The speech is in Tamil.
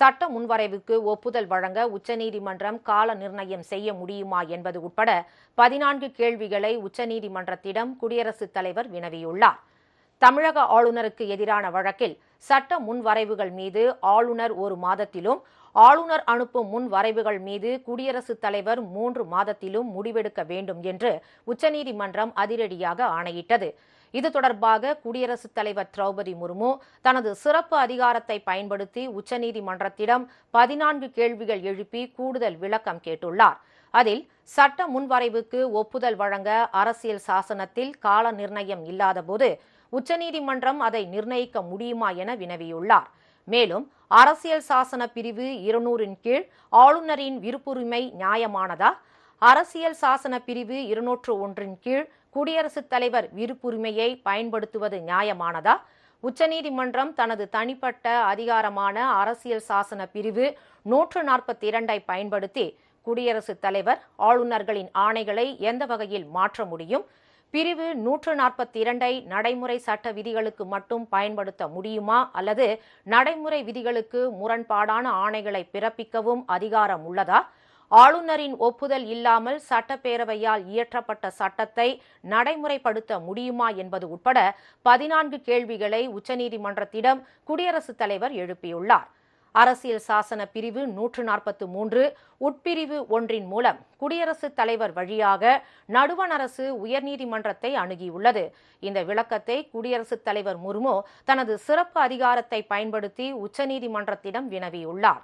சட்ட முன்வரைவுக்கு ஒப்புதல் வழங்க உச்சநீதிமன்றம் கால நிர்ணயம் செய்ய முடியுமா என்பது உட்பட பதினான்கு கேள்விகளை உச்சநீதிமன்றத்திடம் குடியரசுத் தலைவர் வினவியுள்ளார். தமிழக ஆளுநருக்கு எதிரான வழக்கில் சட்ட முன்வரைவுகள் மீது ஆளுநர் ஒரு மாதத்திலும் ஆளுநர் அனுப்பும் முன் வரைவுகள் மீது குடியரசுத் தலைவர் மூன்று மாதத்திலும் முடிவெடுக்க வேண்டும் என்று உச்சநீதிமன்றம் அதிரடியாக ஆணையிட்டது. இது தொடர்பாக குடியரசுத் தலைவர் திரௌபதி முர்மு தனது சிறப்பு அதிகாரத்தை பயன்படுத்தி உச்சநீதிமன்றத்திடம் பதினான்கு கேள்விகள் எழுப்பி கூடுதல் விளக்கம் கேட்டுள்ளார். அதில் சட்ட முன்வரைவுக்கு ஒப்புதல் வழங்க அரசியல் சாசனத்தில் கால நிர்ணயம் இல்லாதபோது உச்சநீதிமன்றம் அதை நிர்ணயிக்க முடியுமா என வினவியுள்ளார். மேலும் அரசியல் சாசன பிரிவு இருநூறின் கீழ் ஆளுநரின் விருப்புரிமை நியாயமானதா? அரசியல் சாசன பிரிவு இருநூற்று ஒன்றின் கீழ் குடியரசுத் தலைவர் விருப்புரிமையை பயன்படுத்துவது நியாயமானதா? உச்சநீதிமன்றம் தனது தனிப்பட்ட அதிகாரமான அரசியல் சாசன பிரிவு நூற்று நாற்பத்தி இரண்டை பயன்படுத்தி குடியரசுத் தலைவர் ஆளுநர்களின் ஆணைகளை எந்த வகையில் மாற்ற முடியும்? பிரிவு நூற்று நாற்பத்தி இரண்டை நடைமுறை சட்ட விதிகளுக்கு மட்டும் பயன்படுத்த முடியுமா? அல்லது நடைமுறை விதிகளுக்கு முரண்பாடான ஆணைகளை பிறப்பிக்கவும் அதிகாரம் உள்ளதா? ஆளுநரின் ஒப்புதல் இல்லாமல் சட்டப்பேரவையால் இயற்றப்பட்ட சட்டத்தை நடைமுறைப்படுத்த முடியுமா என்பது உட்பட பதினான்கு கேள்விகளை உச்சநீதிமன்றத்திடம் குடியரசுத் தலைவர் எழுப்பியுள்ளார். அரசியல் சாசன பிரிவு நூற்று நாற்பத்து மூன்று உட்பிரிவு ஒன்றின் மூலம் குடியரசுத் தலைவர் வழியாக நடுவண் அரசு உயர்நீதிமன்றத்தை அணுகியுள்ளது. இந்த விளக்கத்தை குடியரசுத் தலைவர் முர்மு தனது சிறப்பு அதிகாரத்தை பயன்படுத்தி உச்சநீதிமன்றத்திடம் வினவியுள்ளார்.